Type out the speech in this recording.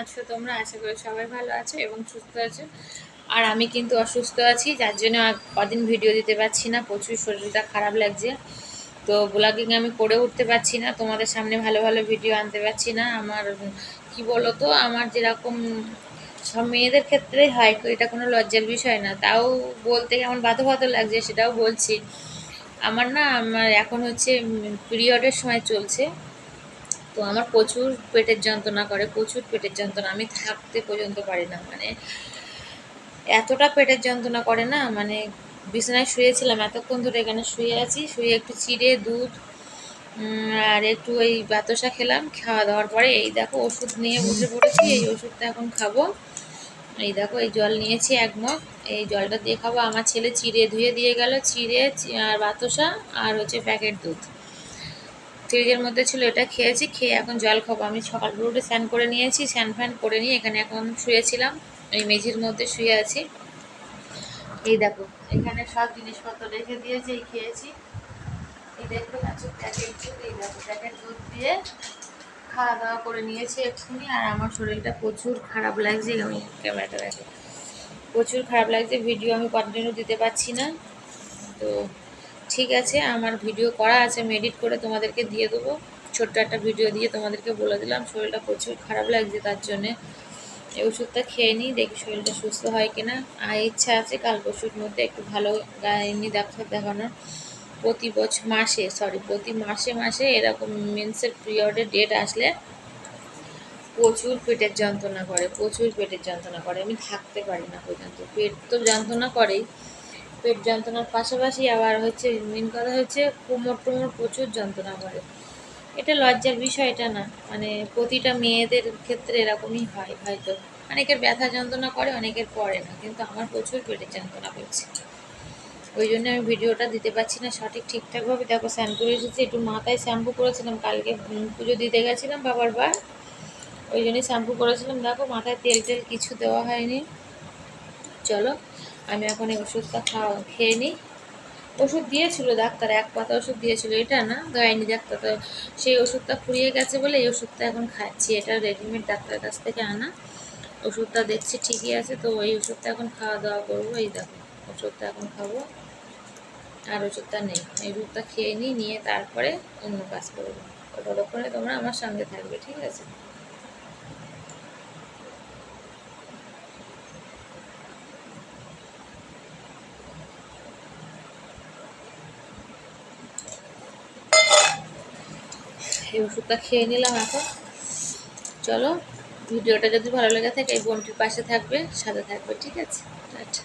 আছো তোমরা? আশা করি সবাই ভালো আছো এবং সুস্থ আছো। আর আমি কিন্তু অসুস্থ আছি, যার জন্য কদিন ভিডিও দিতে পারছি না, প্রচুর শরীরটা খারাপ লাগছে। তো ব্লগিং আমি করে উঠতে পারছি না, তোমাদের সামনে ভালো ভালো ভিডিও আনতে পারছি না। আমার কি বলো তো আমার যেরকম সব মেয়েদের ক্ষেত্রেই হয়, এটা কোনো লজ্জার বিষয় না। তাও বলতে কেমন বাধো বাধো লাগছে সেটাও বলছি। আমার না, আমার এখন হচ্ছে পিরিয়ডের সময় চলছে। তো আমার প্রচুর পেটের যন্ত্রণা করে, প্রচুর পেটের যন্ত্রণা, আমি থাকতে পর্যন্ত পারি না মানে এতটা পেটের যন্ত্রণা করে না মানে বিছানায় শুয়েছিলাম, এতক্ষণ ধরে এখানে শুয়ে আছি, শুয়ে একটু চিড়ে, দুধ আর একটু ওই বাতাসা খেলাম, খাওয়া দাওয়ার পরে এই দেখো ওষুধ নিয়ে বসে পড়েছি, এই ওষুধটা এখন খাব। এই দেখো এই জল নিয়েছি এক মগ, এই জলটা দিয়ে খাব, আমার ছেলে চিড়ে ধুয়ে দিয়ে গেল, চিড়ে আর বাতাসা, আর হচ্ছে প্যাকেট দুধ। ফ্রিজের মধ্যে ছিল, এটা খেয়েছি, খেয়ে এখন জল খাব। আমি সকাল উঠে স্নান করে নিয়েছি, স্নান ফ্যান করে নিয়ে এখানে এখন শুয়েছিলাম। এই মেঝির মধ্যে শুয়ে আছি। এই দেখো, এখানে সব জিনিসপত্র রেখে দিয়েছি, এই খেয়েছি। এই দেখো আছে প্যাকেট এই দেখো প্যাকেট দুধ দিয়ে খাওয়া দাওয়া করে নিয়েছি এক্ষুনি, আর আমার শরীরটা প্রচুর খারাপ লাগছে আমি ক্যামেরাটা দেখো। প্রচুর খারাপ লাগছে ভিডিও আমি কন্টিনিউ দিতে পারছি না। তো ঠিক আছে, আমার ভিডিও করা আছে, আমি এডিট করে তোমাদেরকে দিয়ে দেবো। ছোট্ট একটা ভিডিও দিয়ে তোমাদেরকে বলে দিলাম, শরীরটা প্রচুর খারাপ লাগছে তার জন্যে। এই ওষুধটা খেয়ে নিই, দেখি শরীরটা সুস্থ হয় কিনা। আর ইচ্ছা আছে কাল পরশুর মধ্যে একটু ভালো গাইনি ডাক্তার দেখানোর। প্রতি বছর মাসে সরি প্রতি মাসে মাসে এরকম মেন্সের পিরিয়ডের ডেট আসলে প্রচুর পেটের যন্ত্রণা করে, প্রচুর পেটের যন্ত্রণা করে। আমি থাকতে পারি না পর্যন্ত, পেট তো যন্ত্রণা করেই। পেট যন্ত্রণার পাশাপাশি আবার হচ্ছে মেন কথা হচ্ছে কোমর টোমর প্রচুর যন্ত্রণা করে। এটা লজ্জার বিষয়, এটা না। মানে প্রতিটা মেয়েদের ক্ষেত্রে এরকমই হয় হয়তো। অনেকের ব্যথা যন্ত্রণা করে, অনেকের পড়ে না। কিন্তু আমার প্রচুর পেটের যন্ত্রণা করছে। ওই জন্য আমি ভিডিওটা দিতে পারছি না সঠিক ঠিকঠাকভাবে। দেখো, স্নান করে এসেছি, একটু মাথায় শ্যাম্পু করেছিলাম। কালকে পুজো দিতে গেছিলাম বাবার বার ওই জন্যই শ্যাম্পু করেছিলাম। দেখো, মাথায় তেল টেল কিছু দেওয়া হয়নি। চলো আমি এখন এই ওষুধটা খাওয়া খেয়ে নিই ওষুধ দিয়েছিল ডাক্তার, এক পাতা ওষুধ দিয়েছিল। এটা না, গাইনি ডাক্তার তো সেই ওষুধটা ফুরিয়ে গেছে বলে এই ওষুধটা এখন খাচ্ছি। এটা রেডিমেড ডাক্তারের কাছ থেকে আনা। ওষুধটা দেখছি ঠিকই আছে, তো এই ওষুধটা এখন খাওয়া দাওয়া করব। এই দেখো, ওষুধটা এখন খাব। আর ওষুধটা নেই। এই ওষুধটা খেয়ে নিই নিয়ে তারপরে অন্য কাজ করব। ততক্ষণে তোমরা আমার সঙ্গে থাকবে, ঠিক আছে? এই ওষুধটা খেয়ে নিলাম এখন। চলো, ভিডিওটা যদি ভালো লেগে থাকে, এই বোনটির পাশে থাকবে, সাথে থাকবে, ঠিক আছে? আচ্ছা